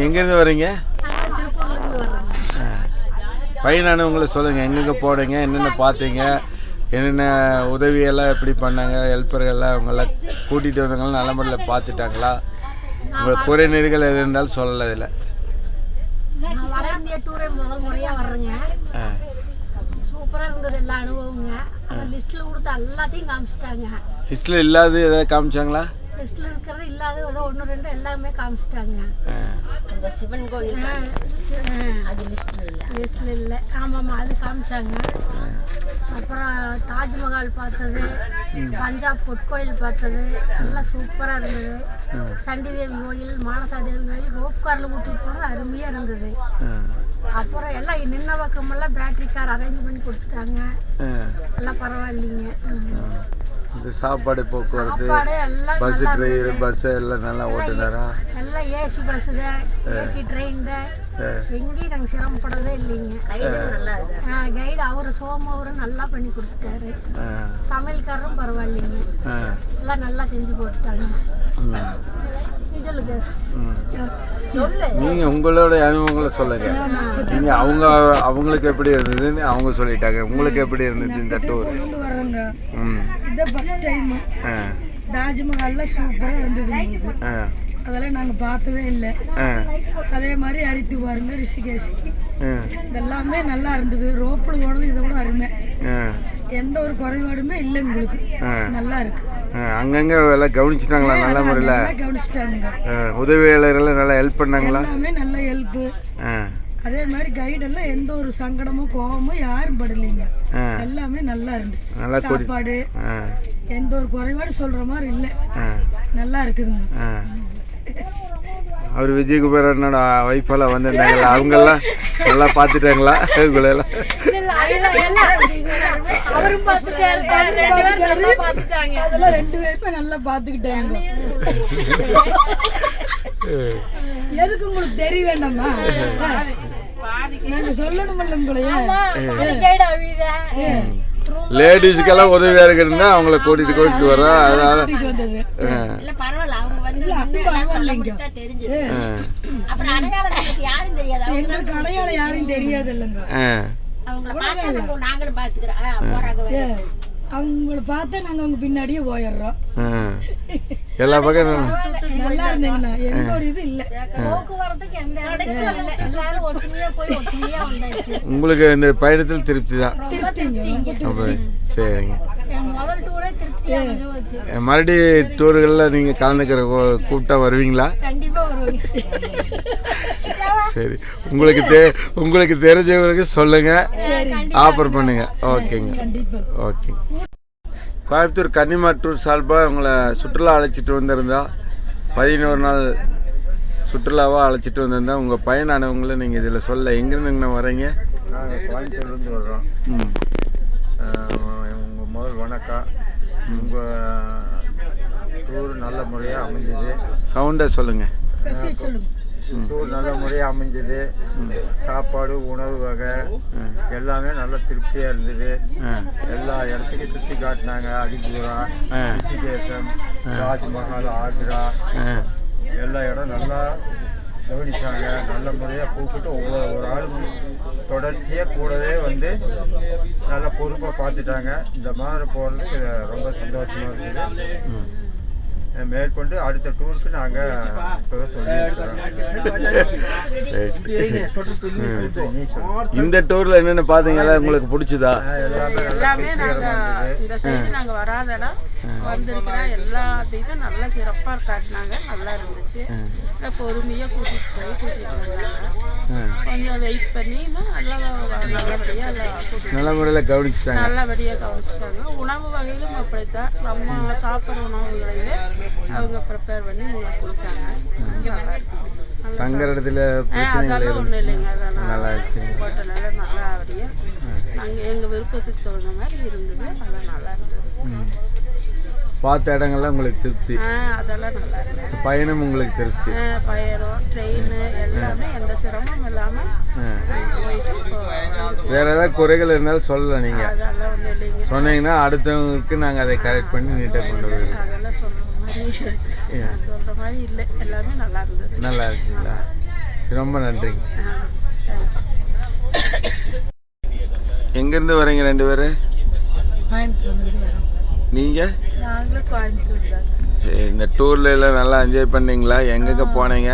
நீங்கள் எங்கேருந்து வரீங்க வர்றோங்க பையனானவங்களை சொல்லுங்கள் எங்கெங்கே போனீங்க என்னென்ன பார்த்தீங்க என்னென்ன உதவியெல்லாம் எப்படி பண்ணாங்க ஹெல்ப்பர்கள்லாம் அவங்கெல்லாம் கூட்டிகிட்டு வந்தவங்களாம் நல்ல முறையில் பார்த்துட்டாங்களா? உங்கள் குறைநீர்கள் எது இருந்தாலும் சொல்லலை இதில் வட இந்தியா டூரே முதல் முறையாக வர்றேங்க ஆ. சூப்பராக இருந்தது எல்லா அனுபவங்க அந்த லிஸ்ட்டில் கொடுத்த எல்லாத்தையும் காமிச்சிட்டாங்க. ஹிஸ்டில் இல்லாத ஏதாவது காமிச்சாங்களா? லிஸ்ட்டில் இருக்கிறது இல்லாத ஏதோ ஒன்று ரெண்டு எல்லாமே காமிச்சிட்டாங்க. அந்த சிவன் கோயில் அது லிஸ்ட் இல்லை. லிஸ்ட்டில் இல்லை. ஆமாம்மா அது காமிச்சாங்க. அப்புறம் தாஜ்மஹால் பார்த்தது பஞ்சாப் பொற்கோயில் பார்த்தது எல்லாம் சூப்பராக இருந்தது. சண்டி தேவி கோயில் மானசா தேவி கோயில் ரோப் காரில் கூட்டிகிட்டு போனது அருமையாக இருந்தது. அப்புறம் எல்லாம் நின்ன பக்கமெல்லாம் பேட்டரி கார் அரேஞ்ச் பண்ணி கொடுத்துட்டாங்க எல்லாம் பரவாயில்லைங்க. இந்த சாப்பாடு போக்குவரத்து பஸ் டிரைவர். பஸ் எல்லாம் நல்லா ஓட்டுனாரா? எல்லாம் ஏசி பஸ் தான் ஏசி ட்ரெயின் தான் எங்கேயும் நாங்கள் சிரமப்படவே இல்லைங்க. கைடு அவர் சோம அவரு நல்லா பண்ணி கொடுத்துட்டாரு. சமையல்காரரும் பரவாயில்லைங்க. எல்லாம் நல்லா செஞ்சு போட்டுட்டாங்க நீங்க உங்களோட அனுபவங்களை சொல்லுங்க. நீங்க அவங்க அவங்களுக்கு எப்படி இருந்ததுன்னு அவங்க சொல்லிட்டாங்க. உங்களுக்கு எப்படி இருந்துச்சு இந்த டூர் இருந்து வர்றோங்க. ம். இதான் ஃபர்ஸ்ட் டைம் ஆ. தாஜ்மஹால்ல சூப்பராக இருந்தது அதெல்லாம் நாங்கள் பார்த்ததே இல்லை. அதே மாதிரி ஹரித்துவாருங்க ரிஷிகேசி ஆ. இதெல்லாமே நல்லா இருந்தது. ரோப்பில் போனது இதை விட அருமை. எந்த ஒரு குறைபாடுமே இல்லை உங்களுக்கு. நல்லா இருக்கு. அங்கங்கே எல்லாம் கவனிச்சிட்டாங்களா? நல்ல முறையில்? கவனிச்சிட்டாங்க. உதவியாளர்கள் நல்லா ஹெல்ப் பண்ணாங்களா? எல்லாமே நல்ல ஹெல்ப்பு அதே மாதிரி கைடெல்லாம் எந்த ஒரு சங்கடமோ கோபமோ யாரும் படலைங்க. எல்லாமே நல்லா இருந்துச்சு. நல்லா சாப்பாடு எந்த ஒரு குறைபாடு சொல்ற மாதிரி இல்லை. நல்லா இருக்குதுங்க. அவர் விஜயகுமார் அண்ணோட ஒய்ஃபெல்லாம் வந்திருந்தாங்களா அவங்கெல்லாம் நல்லா பார்த்துட்டாங்களா? உங்களெல்லாம் அவரும் பார்த்துட்டாங்க. அதெல்லாம் ரெண்டு பேருமே நல்லா பார்த்துக்கிட்டாங்க. எதுக்கு உங்களுக்கு தெரிய வேண்டாமா? நாங்க உங்களையே லேடிஸுக்கெல்லாம் உதவியாக இருக்குன்னா அவங்கள கூட்டிகிட்டு கூட்டிட்டு வரோம் அதனால எங்களுக்கு அடையாளம் யாரும் தெரியாது இல்லைங்க அவங்கள பார்த்தா நாங்க- அவங்க பின்னாடியே போயிடுறோம் ஆ. எல்லா பக்கம் நல்லா இருந்தீங்கண்ணா எந்த ஒரு இது இல்ல. உங்களுக்கு இந்த பயணத்தில் திருப்தி தான். சரிங்க. மறுபடி டூர்களில் நீங்கள் கலந்துக்கிற கூப்பிட்டா வருவீங்களா? கண்டிப்பா வருவாங்க சரி. உங்களுக்கு தெ உங்களுக்கு தெரிஞ்சவங்களுக்கு சொல்லுங்க. ஆஃபர் பண்ணுங்க. ஓகேங்க. கண்டிப்பா. ஓகே. கோயம்புத்தூர் கன்னிமா டூர் சார்பாக உங்களை சுற்றுலா அழைச்சிட்டு வந்திருந்தா பதினோரு நாள் சுற்றுலாவாக அழைச்சிட்டு வந்திருந்தா உங்கள் பயனானவங்களை நீங்கள் இதில் சொல்ல எங்கேருந்துங்கண்ணா வரீங்க நாங்கள் கோயம்புத்தூர்லேருந்து வர்றோம். ம். உங்கள் முதல் வணக்கம். உங்கள் டூர் நல்ல முறையாக அமைஞ்சது. சவுண்டாக சொல்லுங்கள் டூர் நல்ல முறையாக அமைஞ்சது. சாப்பாடு உணவு வகை எல்லாமே நல்ல திருப்தியாக இருந்தது. எல்லா இடத்துக்கும் சுற்றி காட்டினாங்க. அடிபுரம் ஆ ரிஷிகேசம் தாஜ்மஹால் ஆக்ரா. எல்லா இடம் நல்லா கவனிச்சாங்க. நல்ல முறையாக கூப்பிட்டு ஒவ்வொரு ஒரு ஆள் தொடர்ச்சியாக கூடவே வந்து நல்ல பொறுப்பாக பார்த்துட்டாங்க. இந்த மாதிரி போகிறது ரொம்ப சந்தோஷமாக இருக்குது. மேற்கொண்டு அடுத்த டூருக்கு நாங்கள். இந்த டூர்ல என்னென்ன பாத்தீங்களா உங்களுக்கு பிடிச்சதா? எல்லாமே நல்லா எல்லாமே நாங்க திருப்திகரமாக இருந்தது. இந்த சைடு நாங்க வராத இடம். வந்திருக்கிற எல்லாத்தையும் நல்லா சிறப்பா காட்டினாங்க நல்லா இருந்துச்சு. நல்லா பொறுமையா கூட்டிட்டு போய் கூட்டிட்டு வந்தாங்க. கொஞ்சம் வெயிட் பண்ணி கூட்டிட்டு நல்ல முறையில் கவனிச்சிட்டாங்க. நல்லபடியா கவனிச்சிட்டாங்க. உணவு வகையிலும் அப்படித்தான். நம்ம சாப்பிட்ற உணவுகளையே அவங்க ப்ரிப்பேர் பண்ணி நல்லா கொடுத்தாங்க தங்குற இடத்துல பிரச்சனைகள் ஒன்றும் இல்லைங்க. அதெல்லாம் நல்லா ஹோட்டலில் நல்லா அப்படியே நாங்கள் எங்கள் விருப்பத்துக்கு தகுந்த மாதிரி இருந்தது. அதெல்லாம் நல்லா. பார்த்த இடங்கள்லாம் உங்களுக்கு திருப்தி. அதெல்லாம் நல்லா பயணம் உங்களுக்கு திருப்தி. பயணம் ட்ரெயின் எல்லாமே எந்த இல்லாமல் வேற ஏதாவது குறைகள் இருந்தாலும் சொல்லலாம் நீங்க. சொன்னீங்கன்னா அடுத்தவங்களுக்கு நாங்க அதை கரெக்ட் பண்ணி நீட்டாக கொண்டு வருவோம். அதெல்லாம் சொல்கிற மாதிரி சொல்கிற மாதிரி இல்லை. எல்லாமே நல்லா இருந்தது. நல்லா இருந்துச்சுங்களா? ரொம்ப நன்றிங்க. எங்கேருந்து வரீங்க ரெண்டு பேர்? கோயம்புத்தூர்லேருந்து வரோம். நீங்கள் சரி இந்த டூர்ல எல்லாம் நல்லா என்ஜாய் பண்ணீங்களா? எங்கெங்க போனீங்க?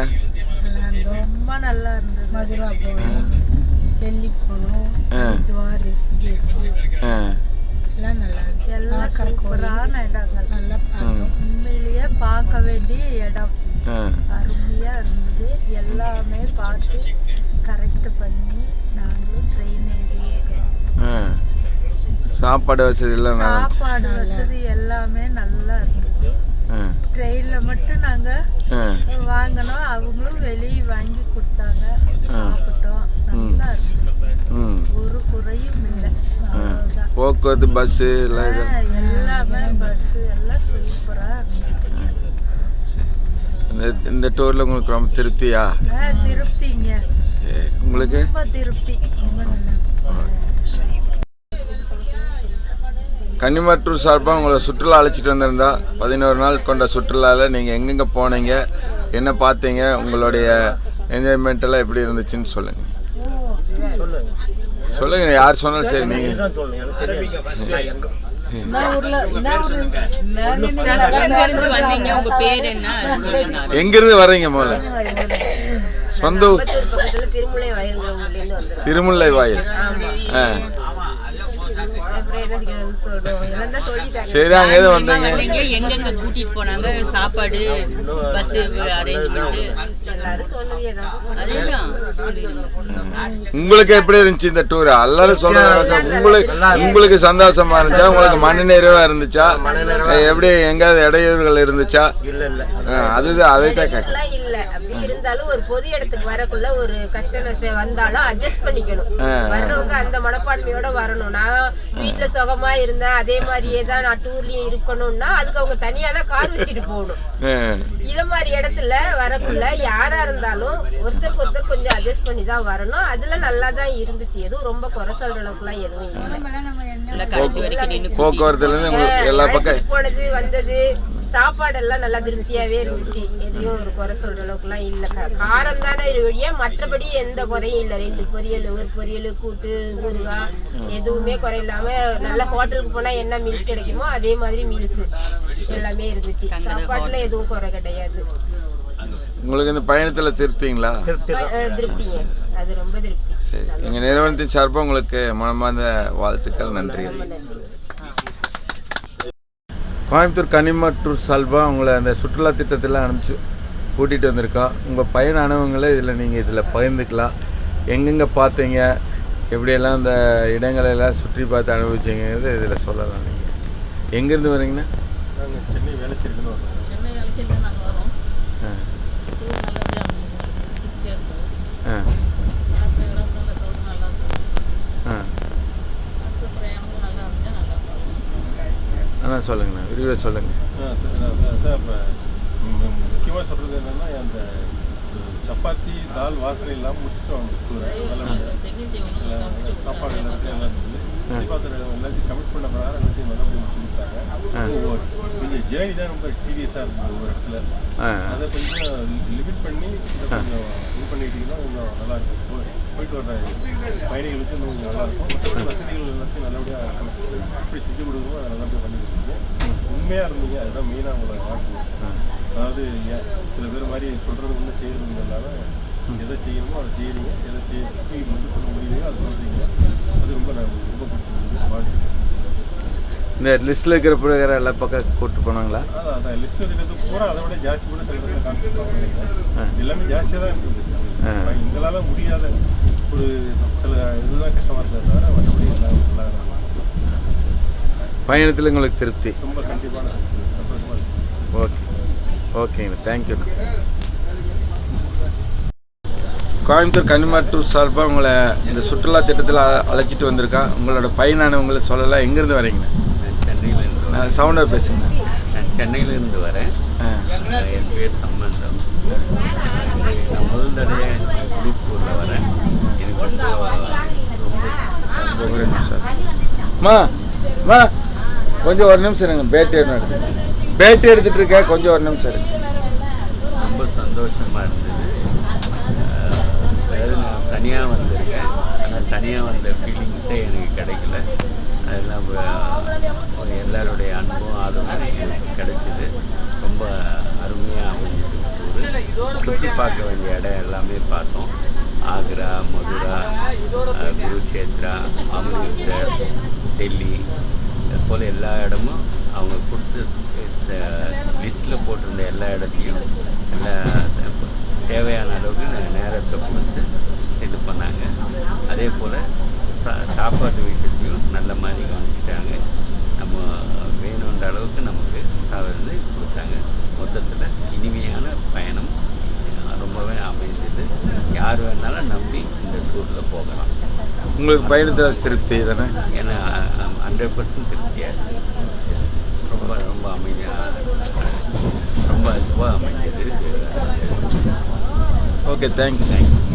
ரொம்ப நல்லா இருந்தது. மதுரா போனோம். டெல்லி போனோம். எல்லாம் நல்லா இருந்துச்சு. எல்லாம் சூப்பரான இடங்கள். நல்லா ம். உண்மையிலேயே பார்க்க வேண்டிய இடம். ஆ. அருமையா இருந்தது. எல்லாமே பார்த்து கரெக்ட் பண்ணி சாப்பாடு வசதி எல்லாம் இருந்துச்சு. சாப்பாடு வசதி எல்லாமே நல்லா இருந்தது ஆ. ட்ரெயின்ல மட்டும் நாங்க வாங்கினோம். அவங்களும் வெளியே வாங்கி கொடுத்தாங்க. சாப்பிட்டோம். நல்லா இருந்துச்சு. ம். ஒரு குறையும் இல்லை. போக்குவரத்து பஸ்ஸு எல்லாம் பஸ் எல்லாம் சூப்பரா இருந்துச்சு இந்த டூரில் உங்களுக்கு ரொம்ப திருப்தியா? திருப்திங்க. உங்களுக்கு? ரொம்ப திருப்தி. ரொம்ப நல்லா கன்னிமற்றூர் சார்பாக உங்களை சுற்றுலா அழைச்சிட்டு வந்திருந்தா பதினோரு நாள் கொண்ட சுற்றுலாவில் நீங்கள் எங்கெங்கே போனீங்க என்ன பார்த்தீங்க உங்களுடைய என்ஜாய்மெண்ட் எல்லாம் எப்படி இருந்துச்சுன்னு சொல்லுங்க. சொல்லுங்க யார் சொன்னாலும் சரி நீங்கள் எங்க இருந்து வந்தீங்க? உங்க பேர் என்ன? அது சொல்லுங்க. எங்கிருந்து வர்றீங்க முதல்ல? சொந்த ஊர் கோயம்புத்தூர் சரி அங்கே எது வந்தீங்க? வந்தீங்க எங்கெங்க கூட்டிட்டு போனாங்க? சாப்பாடு பஸ் அரேஞ்ச்மெண்ட் எல்லாரும் சொன்னது ஏதாவது அதேதான். உங்களுக்கு எப்படி இருந்துச்சு இந்த டூர் எல்லாரும் சொல்றாங்க உங்களுக்கு உங்களுக்கு சந்தோஷமா இருந்துச்சா? உங்களுக்கு மன நிறைவா இருந்துச்சா? எப்படி எங்காவது இடையூறுகள் இருந்துச்சா? ஆ, அதுதான் அதை தான் கேட்க இல்ல இருந்தாலும் ஒரு பொது இடத்துக்கு வரக்குள்ள ஒரு கஷ்ட நஷ்டம் வந்தாலும் அட்ஜஸ்ட் பண்ணிக்கணும். வர்றவங்க அந்த மனப்பான்மையோட வரணும். நான் வீட்டுல சுகமா இருந்தேன் அதே மாதிரியே தான் நான் டூர்லயும் இருக்கணும்னா அதுக்கு அவங்க தனியா தான் கார் வச்சுட்டு போகணும். இத மாதிரி இடத்துல வரக்குள்ள யாரா இருந்தாலும் ஒருத்தருக்கு ஒருத்தர் கொஞ்சம் அட்ஜஸ்ட் பண்ணி தான் வரணும். அதுல நல்லா தான் இருந்துச்சு. எதுவும் ரொம்ப குறை சொல்ற அளவுக்குலாம் எதுவும் இல்லை. போக்குவரத்துல இருந்து எல்லா பக்கம் போனது வந்தது சாப்பாடு எல்லாம் நல்லா திருப்தியாவே இருந்துச்சு. எதையும் ஒரு குறை சொல்ற அளவுக்குலாம் இல்ல. காரம் தானே வழியா மற்றபடி எந்த குறையும் இல்ல. ரெண்டு பொரியல் ஒரு பொரியல் கூட்டு ஊறுகாய் எதுவுமே குறை இல்லாம நல்ல ஹோட்டலுக்கு போனா என்ன மீல்ஸ் கிடைக்குமோ அதே மாதிரி மீல்ஸ் எல்லாமே இருந்துச்சு. சாப்பாட்டுல எதுவும் குறை கிடையாது. உங்களுக்கு இந்த பயணத்துல திருப்திங்களா? திருப்திங்க. அது ரொம்ப திருப்தி. எங்க நிறுவனத்தின் சார்பாக உங்களுக்கு மனமார்ந்த வாழ்த்துக்கள். நன்றிகள் கோயம்புத்தூர் கனிமற்றூர் சார்பாக உங்களை அந்த சுற்றுலா திட்டத்தில் அனுப்பிச்சு கூட்டிகிட்டு வந்திருக்கோம் உங்கள் பயண அனுபவங்களை இதில் நீங்கள் இதில் பகிர்ந்துக்கலாம். எங்கெங்கே பார்த்தீங்க எப்படியெல்லாம் அந்த இடங்களை எல்லாம் சுற்றி பார்த்து அனுபவிச்சீங்கிறது இதில் சொல்லலாம் நீங்கள் எங்கேருந்து வரீங்கண்ணா நாங்கள் சென்னை வேலைச்சிருக்குன்னு வரோம் சென்னை அழைச்சிட்டு நாங்க வரோம் ஆ டூர் நல்லபடியா அமைஞ்சது. திருப்தியா இருந்தது ஆ பார்த்த இடம் நல்ல சௌகரியம் நல்லா இருந்தது ஆ அடுத்த பிரயாணமும் நல்லா இருந்துச்சா நல்லா அண்ணா சொல்லுங்கண்ணா. விரிவாக சொல்லுங்கள் முக்கியமாக சொல்கிறது என்னென்னா அந்த சப்பாத்தி தால் வாசனை இல்லாமல் முடிச்சுட்டு சாப்பிட்டு சாப்பாடு எல்லாத்தையும் எல்லாம். கமிட் பண்ண பிரகாரம் எல்லாத்தையும் நல்லபடியாக முடிச்சு கொடுத்தாங்க ஒவ்வொரு- கொஞ்சம் ஜேர்னி தான் ரொம்ப டீரியஸாக இருந்தது ஒவ்வொரு இடத்துல. அதை கொஞ்சம் லிமிட் பண்ணி கொஞ்சம் இது பண்ணிட்டீங்கன்னா கொஞ்சம் நல்லா இருக்கும். போயிட்டு வர்ற பயணிகளுக்கு இன்னும் கொஞ்சம் நல்லா இருக்கும். மற்றபடி வசதிகள் எல்லாத்தையும் நல்லபடியாக எப்படி செஞ்சு கொடுக்கணுமோ அதை நல்லபடியாக பண்ணி கொடுத்தீங்க உண்மையாக இருந்தீங்க அதுதான் மெயினாக உங்களை காட்டணும் அதாவது ஏன் சில பேர் மாதிரி சொல்கிறது ஒன்றும் செய்கிறது இல்லாமல் எதை செய்யணுமோ அதை செய்யறீங்க. எதை செய்ய வந்து பண்ண முடியுமோ அதை அது ரொம்ப வாழ்த்து இந்த லிஸ்ட்டில் இருக்கிற பிரகாரம் எல்லா பக்கம் கூப்பிட்டு போனாங்களா? அதான் அதான். லிஸ்ட் இருக்கிறது பூரா அதை விட ஜாஸ்தி கூட சில காமிச்சிருப்பாங்க எல்லாமே ஜாஸ்தியாக தான். இருந்தது எங்களால் முடியாத ஒரு சில இதுதான் கஷ்டமாக இருந்தது தவிர மற்றபடி எல்லாம் நல்லா. பயணத்தில் உங்களுக்கு திருப்தி. ரொம்ப கண்டிப்பான சந்தோஷமாக ஓகே. ஓகேங்க. தேங்க்யூண்ணா கோயம்புத்தூர் கன்னிமாட்டூர் சார்பாக உங்களை இந்த சுற்றுலா திட்டத்தில் அழைச்சிட்டு வந்திருக்கேன் உங்களோட பயனான உங்களை சொல்லலாம் எங்கேருந்து வரீங்க? சென்னையிலேருந்து சவுண்டாக பேசுங்க. நான் சென்னையிலேருந்து வரேன். என் பேர் சம்பந்தம். நான் முதல் திருப்பூரில் வரேன். எனக்கு ரொம்ப ஒரு நிமிஷம். மா மா கொஞ்சம் ஒரு நிமிஷம் இருங்க. பேட்டி எடுத்து. பேட்டி எடுத்துட்டு இருக்கேன். கொஞ்சம் ஒரு நிமிஷம் இருங்க. ரொம்ப சந்தோஷமாக இருந்தது. தனியாக வந்திருக்கேன். ஆனால் தனியாக வந்த ஃபீலிங்ஸே எனக்கு கிடைக்கல. அதெல்லாம் எல்லாருடைய அன்பும் ஆதரவும் எனக்கு கிடைச்சிது. ரொம்ப அருமையாக அமைஞ்சது டூரு சுற்றி பார்க்க வேண்டிய இடம் எல்லாமே பார்த்தோம். ஆக்ரா மதுரா குருஷேத்ரா அம்ரித்சர் டெல்லி அது போல் எல்லா இடமும் அவங்க கொடுத்த லிஸ்ட்டில் போட்டிருந்த எல்லா இடத்தையும் எல்லா தேவையான அளவுக்கு நேரத்தை கொடுத்து அதே போல் சா சாப்பாட்டு விஷயத்தையும் நல்ல மாதிரி கவனிச்சிட்டாங்க. நம்ம வேணுன்ற அளவுக்கு நமக்கு வந்து கொடுத்தாங்க. மொத்தத்தில் இனிமையான பயணம். ரொம்பவே அமைஞ்சது யார் வேணாலும் நம்பி இந்த டூரில் போகலாம். உங்களுக்கு பயணத்தில் திருப்தி தானே? ஏன்னா ஹண்ட்ரட் பர்சன்ட் திருப்தியாக ரொம்ப ரொம்ப அமைதியாக ரொம்ப இதுவாக அமைஞ்சது. Okay thank you thank you